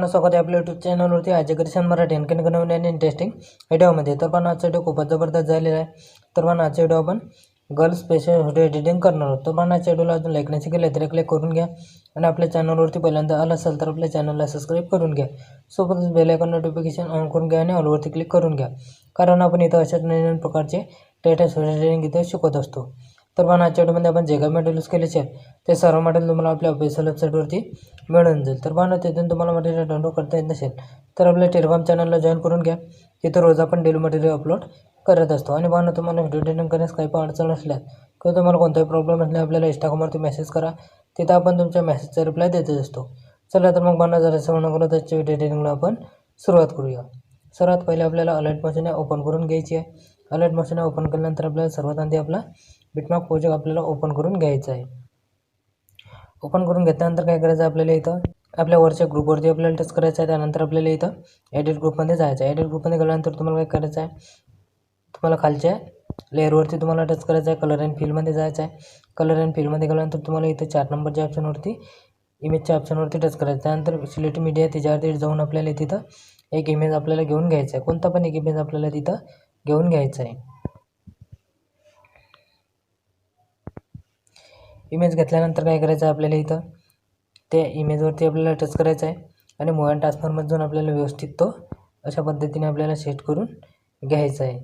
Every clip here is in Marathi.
स्वागत आहे आपल्या यूट्यूब चॅनलवरती अजय कृष्ण मराठी आणखी नवीन आणि इंटरेस्टिंग व्हिडिओमध्ये तर पण आजचा व्हिडिओ खूपच जबरदस्त झालेला आहे. तर पण आजचा व्हिडिओ आपण गर्ल्स स्पेशल व्हिडिओ एडिटिंग करणार आहोत. तर पण आजच्या व्हिडिओला अजून लाईक नाही केलं तर क्लिक करून घ्या. आणि आपल्या चॅनलवरती पहिल्यांदा आलं असेल तर आपल्या चॅनलला सबस्क्राईब करून घ्या. सोबतच बेलायकॉन नोटिफिकेशन ऑन करून घ्या आणि ऑलवरती क्लिक करून घ्या. कारण आपण इथं अशाच नवीन नवीन प्रकारचे लेटेस्ट व्हिडिओ एडिटिंग इथं शिकवत असतो. तर पण आजच्या व्हिडिओमध्ये आपण जे काही मटेरियल्स यूज केले असेल ते सर्व मटेरियल तुम्हाला आपल्या ऑफिशियल वेबसाईटवरती मिळून जाईल. तर पण तिथून तुम्हाला मटेरियल डाउनलोड करता येत नसेल तर आपल्या टेलिग्राम चॅनलला जॉईन करून घ्या. तिथं रोज आपण डेली मटेरियल अपलोड करत असतो. आणि पाहणं तुम्हाला व्हिडिओ एडिटिंग करण्यास काही पण अडचण असल्यास किंवा तुम्हाला कोणताही प्रॉब्लेम असल्यास आपल्याला इंस्टाग्रामवरती मेसेज करा. तिथं आपण तुमच्या मेसेजचा रिप्लाय देतच असतो. चला तर मग पाहणं जरासं म्हणून करत आजच्या व्हिडिओ एडिटिंगला आपण सुरुवात करूया. सर्वात पहिले आपल्याला अलर्ट मशीन ओपन करून घ्यायची आहे. अलर्ट मशीन ओपन केल्यानंतर आपल्याला सर्वात आधी आपला बिटमॅप प्रोजेक्ट आपल्याला ओपन करून घ्यायचा आहे. ओपन करून घेतल्यानंतर काय करायचं आहे आपल्याला इथं? आपल्या वरच्या ग्रुपवरती आपल्याला टच करायचं आहे. त्यानंतर आपल्याला इथं एडिट ग्रुपमध्ये जायचं आहे. एडिट ग्रुपमध्ये गेल्यानंतर तुम्हाला काय करायचं आहे? तुम्हाला खालच्या लेअरवरती तुम्हाला टच करायचं आहे. कलर अँड फील्डमध्ये जायचं आहे. कलर अँड फील्डमध्ये गेल्यानंतर तुम्हाला इथं चार नंबरच्या ऑप्शनवरती इमेजच्या ऑप्शनवरती टच करायचं त्यानंतर सिलेक्ट मीडिया त्याच्यावरती जाऊन आपल्याला तिथं एक इमेज आपल्याला घेऊन घ्यायचा आहे. कोणता पण एक इमेज आपल्याला तिथं घेऊन घ्यायचं आहे. इमेज घेतल्यानंतर काय करायचं आहे आपल्याला इथं? त्या इमेजवरती आपल्याला टच करायचं आहे आणि मोबाईल अँड जाऊन आपल्याला व्यवस्थित तो अशा पद्धतीने आपल्याला सेट करून घ्यायचा आहे.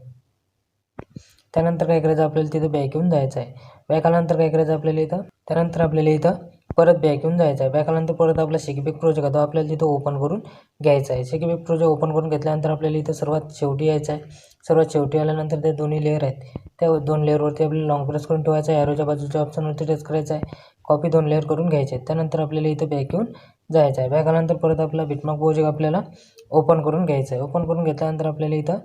त्यानंतर काय करायचं आपल्याला तिथं बॅक येऊन जायचं आहे. बॅक आल्यानंतर काय करायचं आपल्याला इथं? त्यानंतर आपल्याला इथं परत बॅक येऊन जायचं आहे. बॅक आल्यानंतर परत आपला शेकीबेक प्रोजेक्ट आहे तो आपल्याला तिथं ओपन करून घ्यायचा आहे. शेकीबेक प्रोजेक्ट ओपन करून घेतल्यानंतर आपल्याला इथं सर्वात शेवटी यायचं आहे. सर्वात शेवटी आल्यानंतर ते दोन्ही लेअर आहेत. त्या दोन लेअरवरती आपल्याला लॉंग प्रेस करून ठेवायचं आहे. ॲरोच्या बाजूच्या ऑप्शनवरती टच करायचं आहे. कॉपी दोन लेअर करून घ्यायचे आहेत. त्यानंतर आपल्याला इथं बॅक येऊन जायचं आहे. बॅक आल्यानंतर परत आपला बिटमार्क प्रोजेक्ट आपल्याला ओपन करून घ्यायचं आहे. ओपन करून घेतल्यानंतर आपल्याला इथं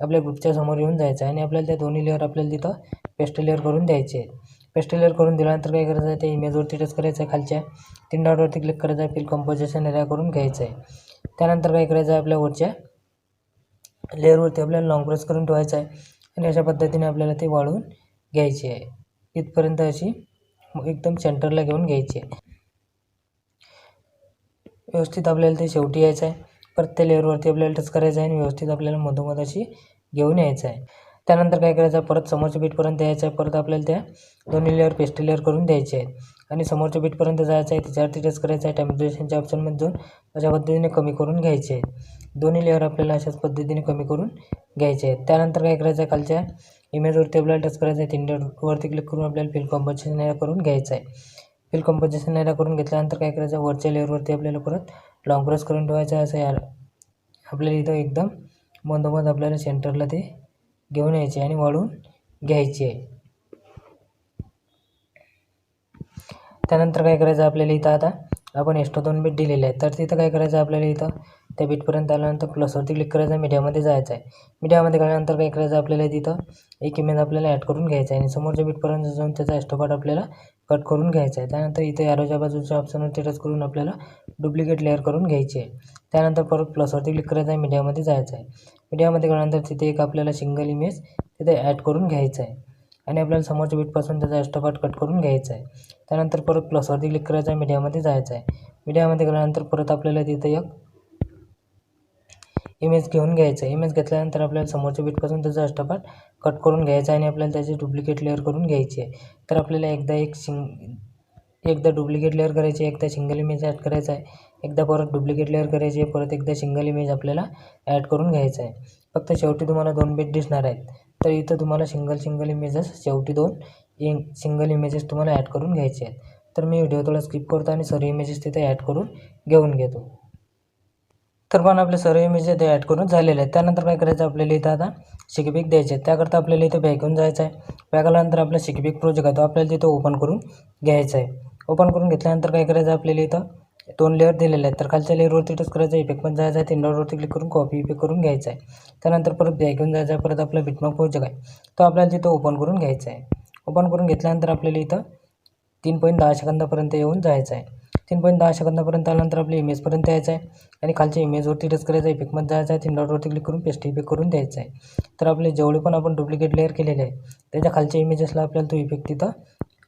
आपल्या ग्रुपच्या समोर येऊन जायचं आहे. आणि आपल्याला त्या दोन्ही लेअर आपल्याला तिथं पेस्ट लेअर करून द्यायचे आहेत. पेस्ट लेअर करून दिल्यानंतर काय करायचं आहे? त्या इमेजवरती टच करायचं आहे खालच्या. तीन डॉटवरती क्लिक करायचं आहे. फिल कंपोजिशन एरिया करून घ्यायचं आहे. त्यानंतर काय करायचं आहे? आपल्या वरच्या लेअरवरती आपल्याला लॉंग प्रेस करून ठेवायचं आहे. आणि अशा पद्धतीने आपल्याला ते वाढवून घ्यायची आहे. इथपर्यंत अशी एकदम सेंटरला घेऊन घ्यायची आहे. व्यवस्थित आपल्याला ते शेवटी यायचं आहे. परत त्या लेअरवरती आपल्याला टच करायचं आहे आणि व्यवस्थित आपल्याला मधोमध अशी घेऊन यायचं आहे. त्यानंतर काय करायचं? परत समोरच्या बीटपर्यंत यायचं आहे. परत आपल्याला त्या दोन्ही लेअर पेस्ट लेअर करून द्यायचे आहेत. आणि समोरच्या बीटपर्यंत जायचं आहे त्याच्यावरती टच करायचं आहे. टेम्परेचरच्या ऑप्शनमध्ये जाऊन अशा पद्धतीने कमी करून घ्यायचे आहेत. दोन्ही लेअर आपल्याला अशाच पद्धतीने कमी करून घ्यायचे आहेत. त्यानंतर काय करायचं आहे? खालच्या इमेजवरती आपल्याला टच करायचं आहे. तीन क्लिक करून आपल्याला फिल कॉम्पोजिशन एरा करून घ्यायचं आहे. फिल कॉम्पोजिशन एरा करून घेतल्यानंतर काय करायचं आहे? वरच्या लेअरवरती आपल्याला परत लॉंग प्रेस करून ठेवायचं आहे. असं यार आपल्याला इथं एकदम मधोमध आपल्याला सेंटरला ते घेऊन यायचे आणि वाढवून घ्यायचे. आहे त्यानंतर काय करायचं आपल्याला इथं आता? आपण एक्स्ट्रा दोन बीट दिलेले आहेत. तर तिथं काय करायचं आपल्याला इथं? त्या बीटपर्यंत आल्यानंतर प्लसवरती क्लिक करायचं आहे मीडियामध्ये जायचं आहे. मीडियामध्ये गेल्यानंतर काय करायचं आपल्याला तिथं? एक इमेज आपल्याला ॲड करून घ्यायचा आहे आणि समोरच्या बीटपर्यंत जाऊन त्याचा एक्स्ट्रा पार्ट आपल्याला कट करून घ्यायचा आहे. त्यानंतर इथे यारोच्या बाजूच्या ऑप्शनवरती टच करून आपल्याला डुप्लिकेट लेअर करून घ्यायची आहे. त्यानंतर परत प्लसवरती क्लिक करायचं आहे मीडियामध्ये जायचं आहे. मीडियामध्ये गेल्यानंतर तिथे एक आपल्याला सिंगल इमेज तिथे ॲड करून घ्यायचं आहे. आणि आपल्याला समोरच्या बीटपासून त्याचा अष्टपाट कट करून घ्यायचा आहे. त्यानंतर परत प्लसवरती क्लिक करायचं आहे मीडियामध्ये जायचं आहे. मीडियामध्ये गेल्यानंतर परत आपल्याला तिथं एक इमेज घेऊन घ्यायचं आहे. इमेज घेतल्यानंतर आपल्याला समोरच्या बीटपासून त्याचा अष्टपाट कट करून घ्यायचा आहे आणि आपल्याला त्याची डुप्लिकेट लेअर करून घ्यायची आहे. तर आपल्याला एकदा एक सिंग एकदा डुप्लिकेट लेअर करायची एकदा सिंगल इमेज ॲड करायचा आहे एकदा परत डुप्लिकेट लेअर करायची आहे परत एकदा सिंगल इमेज आपल्याला ॲड करून घ्यायचं आहे. फक्त शेवटी तुम्हाला दोन बीट दिसणार आहेत. तर इथं तुम्हाला सिंगल सिंगल इमेजेस शेवटी दोन इ सिंगल इमेजेस तुम्हाला ॲड करून घ्यायचे आहेत. तर मी व्हिडिओ थोडा स्किप करतो आणि सर्व इमेजेस तिथे ॲड करून घेऊन घेतो. तर पण आपले सर्व इमेजेस ते ॲड करून झालेले आहेत. त्यानंतर काय करायचं आपल्याला इथं आता शिकबिक द्यायचे आहेत. त्याकरता आपल्याला इथं बॅक घेऊन जायचं आहे. बॅक आल्यानंतर आपला शिकबिक प्रोजेक्ट आहे. तो आपल्याला तिथं ओपन करून घ्यायचा आहे. ओपन करून घेतल्यानंतर काय करायचं आपल्याला इथं दोन लेअर दिलेले आहेत. तर खालच्या लेअरवरती टच करायचं इफेक्ट पण जायचं आहे. तीन डॉटवरती क्लिक करून कॉपी इफेक्ट करून घ्यायचा आहे. त्यानंतर परत बॅक घेऊन जायचं आहे परत आपला बिटमार्क प्रोजेक्ट आहे तो आपल्याला तिथं ओपन करून घ्यायचा आहे. ओपन करून घेतल्यानंतर आपल्याला इथं तीन पॉईंट दहा सेकंदापर्यंत येऊन जायचं आहे. तीन पॉईंट दहा सेकंदापर्यंत आल्यानंतर आपल्या इमेजपर्यंत यायचं आहे. आणि खालच्या इमेजवरती टच करायचं आहे. इफेक्टमध्ये जायचं आहे. तीन डॉटवरती क्लिक करून पेस्ट इफेक्ट करून द्यायचं आहे. तर आपले जेवढे पण आपण डुप्लिकेट लेअर केलेले आहे त्याच्या खालच्या इमेजेसला आपल्याला तो इफेक्ट तिथं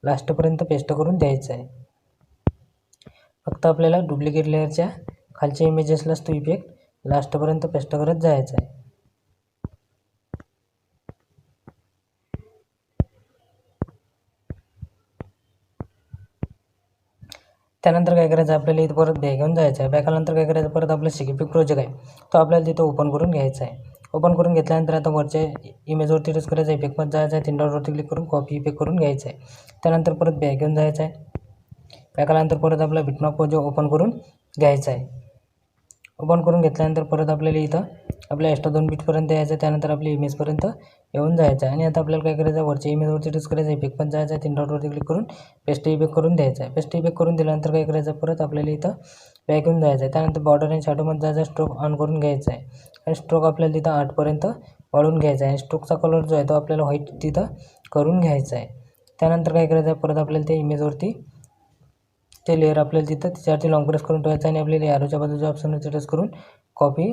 लास्टपर्यंत पेस्ट करून द्यायचा आहे. फक्त आपल्याला डुप्लिकेट लेअरच्या खालच्या इमेजेसलाच तो इफेक्ट लास्टपर्यंत पेस्ट करत जायचा आहे. त्यानंतर काय करायचं? आपल्याला इथं परत बॅग घेऊन जायचं आहे. बॅगानंतर काय करायचं? परत आपला शिकिपिक प्रोजेक्ट आहे. तो आपल्याला तिथं ओपन करून घ्यायचा आहे. ओपन करून घेतल्यानंतर आता वरच्या इमेजवरती टच करायचं इफेक्टमध्ये जायचं आहे. तीन डॉटवरती क्लिक करून कॉपी इफेक्ट करून घ्यायचं आहे. त्यानंतर परत बॅग घेऊन जायचं आहे. काय केल्यानंतर परत आपला बिटमार्क जो ओपन करून घ्यायचा आहे. ओपन करून घेतल्यानंतर परत आपल्याला इथं आपल्या एक्स्ट्रा दोन बीटपर्यंत यायचं आहे. त्यानंतर आपली इमेजपर्यंत येऊन जायचं आहे. आणि आता आपल्याला काय करायचं वरच्या इमेजवरती टच करायचं आहे. इफेक्ट पण जायचं आहे. तीन डॉटवरती क्लिक करून पेस्ट इफेक्ट करून द्यायचं आहे. पेस्ट इफेक्ट करून दिल्यानंतर काय करायचं परत आपल्याला इथं पॅक येऊन जायचं आहे. त्यानंतर बॉर्डर आणि शॅडोमध्ये जायचं स्ट्रोक ऑन करून घ्यायचा आहे. आणि स्ट्रोक आपल्याला तिथं आठपर्यंत वाढवून घ्यायचा आहे. आणि स्ट्रोकचा कलर जो आहे तो आपल्याला व्हाईट तिथं करून घ्यायचा आहे. त्यानंतर काय करायचं आहे? परत आपल्याला त्या इमेजवरती ते लेअर आपल्याला तिथं त्याच्यावरती लॉन्ग प्रेस करून ठेवायचं आणि आपल्याला यारोच्या बाजूच्या ऑप्शनवरती टच करून कॉपी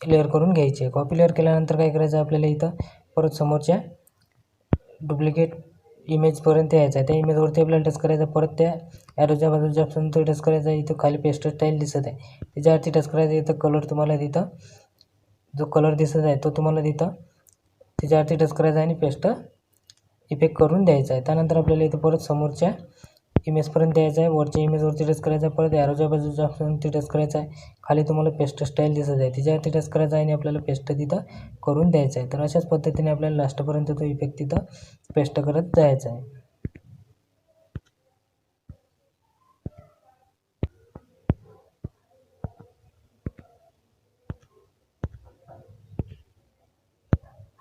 लेअर करून घ्यायची. आहे कॉपी लेअर केल्यानंतर काय करायचं आहे आपल्याला इथं? परत समोरच्या डुप्लिकेट इमेजपर्यंत यायचं आहे. त्या इमेजवरती आपल्याला टच करायचं आहे. परत त्या ॲरोच्या बाजूच्या ऑप्शनवरती टच करायचं आहे. इथं खाली पेस्ट स्टाईल दिसत आहे. त्याच्यावरती टच करायचं इथं कलर तुम्हाला तिथं जो कलर दिसत आहे तो तुम्हाला तिथं त्याच्यावरती टच करायचा आहे आणि पेस्ट इफेक्ट करून द्यायचा आहे. त्यानंतर आपल्याला इथं परत समोरच्या इमेजपर्यंत यायचं आहे. वरच्या इमेजवरती टच करायचं आहे. परत ॲरोच्या बाजूच्या ऑप्शनवरती टच करायचं आहे. खाली तुम्हाला पेस्ट स्टाईल दिसत आहे. तिच्यावरती टच करायचं आहे आणि आपल्याला पेस्ट तिथं करून द्यायचं आहे. तर अशाच पद्धतीने आपल्याला लास्टपर्यंत तो इफेक्ट तिथं पेस्ट करत जायचा आहे.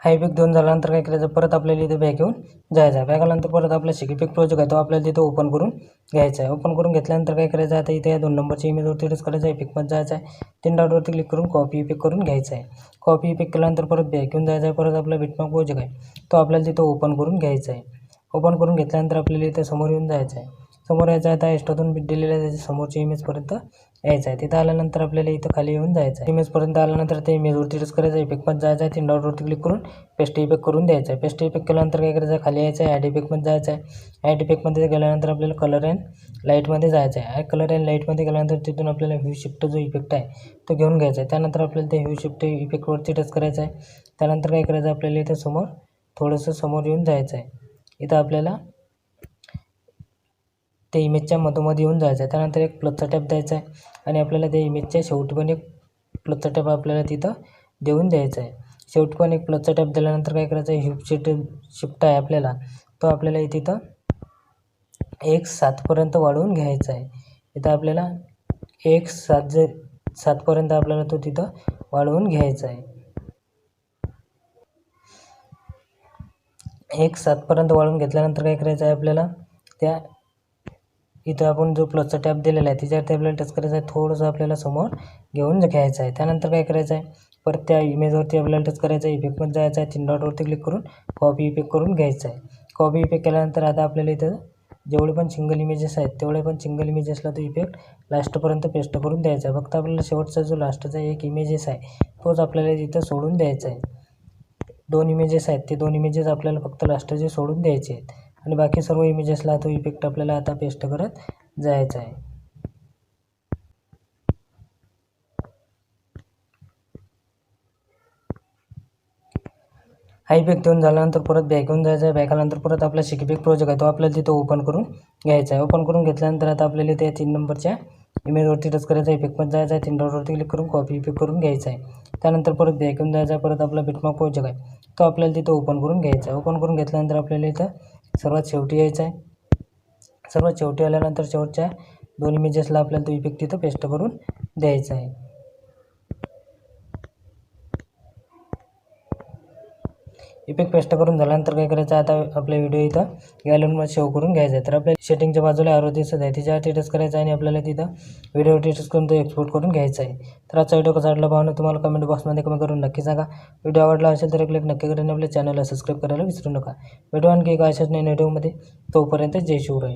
हा इफेक्ट देऊन झाल्यानंतर काय करायचं परत आपल्याला इथे बॅग घेऊन जायचं आहे. बॅग आल्यानंतर परत आपला पिक प्रोजेक्ट आहे तो आपल्याला तिथे ओपन करून घ्यायचा आहे. ओपन करून घेतल्यानंतर काय करायचं आहे? आता इथे या दोन नंबरच्या इमेजवरती टच करायचं आहे. इफेक्टमध्ये जायचं आहे. तीन डॉटवरती क्लिक करून कॉपी इफेक्ट करून घ्यायचा आहे. कॉपी इफेक्ट केल्यानंतर परत बॅग घेऊन जायचं आहे. परत आपला बिटमार्क प्रोजेक्ट आहे. तो आपल्याला तिथं ओपन करून घ्यायचा आहे. ओपन करून घेतल्यानंतर आपल्याला इथे समोर येऊन जायचं आहे. समोर यायचं आहे आता एक्स्ट्रातून दिलेलं आहे त्याच्या समोरच्या इमेजपर्यंत यायचं आहे. तिथं आल्यानंतर आपल्याला इथं खाली येऊन जायचं आहे. इमेजपर्यंत आल्यानंतर ते इमेजवरती टच करायचं इफेक्टमध्ये जायचं आहे तीन डॉटवरती क्लिक करून पेस्ट इफेक्ट करून द्यायचं आहे. पेस्ट इफेक्ट केल्यानंतर काय करायचं आहे? खाली यायचं आहे ॲड इफेक्टमध्ये जायचं आहे. ॲड इफेक्टमध्ये गेल्यानंतर आपल्याला कलर अँड लाईटमध्ये जायचं आहे. कलर अँड लाईटमध्ये गेल्यानंतर तिथून आपल्याला व्ह्यू शिफ्ट जो इफेक्ट आहे तो घेऊन घ्यायचा आहे. त्यानंतर आपल्याला ते व्ह्यू शिफ्ट इफेक्टवरती टच करायचं आहे. त्यानंतर काय करायचं आपल्याला इथं समोर थोडंसं समोर येऊन जायचं आहे. इथं आपल्याला त्या इमेजच्या मधोमध येऊन जायचं आहे. त्यानंतर एक प्लसचा टॅप द्यायचा आहे. आणि आपल्याला त्या इमेजच्या शेवटी पण एक प्लसचा टॅप आपल्याला तिथं देऊन द्यायचा आहे. शेवटी पण एक प्लसचा टॅप दिल्यानंतर काय करायचं आहे? हिप शिफ्ट शिफ्ट आहे आपल्याला. तो आपल्याला तिथं एक सातपर्यंत वाढवून घ्यायचा आहे. इथं आपल्याला एक सात जे सातपर्यंत आपल्याला तो तिथं वाढवून घ्यायचा आहे. एक सातपर्यंत वाढवून घेतल्यानंतर काय करायचं आहे? आपल्याला त्या इथं आपण जो प्लसचा टॅप दिलेला आहे त्याच्यावरती आपल्याला टच करायचा आहे. थोडंसं आपल्याला समोर घेऊन घ्यायचं आहे. त्यानंतर काय करायचं आहे? परत त्या इमेजवरती आपल्याला टच करायचं आहे. इफेक्टमध्ये जायचं आहे. तीन डॉटवरती क्लिक करून कॉपी इफेक्ट करून घ्यायचं आहे. कॉपी इफेक्ट केल्यानंतर आता आपल्याला इथं जेवढे पण सिंगल इमेजेस आहेत तेवढे पण सिंगल इमेजेसला तो इफेक्ट लास्टपर्यंत पेस्ट करून द्यायचा आहे. फक्त आपल्याला शेवटचा जो लास्टचा एक इमेजेस आहे तोच आपल्याला तिथं सोडून द्यायचा आहे. दोन इमेजेस आहेत. ते दोन इमेजेस आपल्याला फक्त लास्टचे सोडून द्यायचे आहेत. आणि बाकी सर्व इमेजेसला तो इफेक्ट आपल्याला आता पेस्ट करत जायचा आहे. हा इफेक्ट देऊन झाल्यानंतर परत बॅक येऊन जायचं आहे. बॅक आल्यानंतर परत आपला शिकिफेक्ट प्रोजेक्ट आहे तो आपल्याला तिथं ओपन करून घ्यायचा आहे. ओपन करून घेतल्यानंतर आता आपल्याला त्या तीन नंबरच्या इमेजवरती टच करायचं आहे. इफेक्टमध्ये जायचं आहे. तीन डॉटवरती क्लिक करून कॉपी इफेक्ट करून घ्यायचा आहे. त्यानंतर परत बॅक येऊन जायचं आहे. परत आपला बिटमार्क प्रोजेक्ट आहे. तो आपल्याला तिथं ओपन करून घ्यायचा आहे. ओपन करून घेतल्यानंतर आपल्याला इथं सर्वात शेवटी यायचं आहे. सर्वात शेवटी आल्यानंतर शेवटच्या दोन इमेजेसला आपल्याला तो इफेक्ट तिथं पेस्ट करून द्यायचा आहे. इफेक्ट पेस्ट करून झाल्यानंतर काय करायचं आता आपला व्हिडिओ इथं गॅलरीमध्ये सेव्ह करून घ्यायचा. आहे तर आपल्या सेटिंगच्या बाजूला आरो दिसत आहे. तिच्या टेटस करायचं आहे आणि आपल्याला तिथं व्हिडिओ टेटस करून तो एक्सपोर्ट करून घ्यायचा आहे. तर आजचा व्हिडिओ कसा वाटला पाहणं तुम्हाला कमेंट बॉक्समध्ये कमेंट करून नक्की सांगा. व्हिडिओ आवडला असेल तर एक लाईक नक्की करून आपल्या चॅनलला सबस्क्राईब करायला विसरू नका. व्हिडिओ आणखी एका अशाच नाही व्हिडिओमध्ये तोपर्यंत जय शिवराय.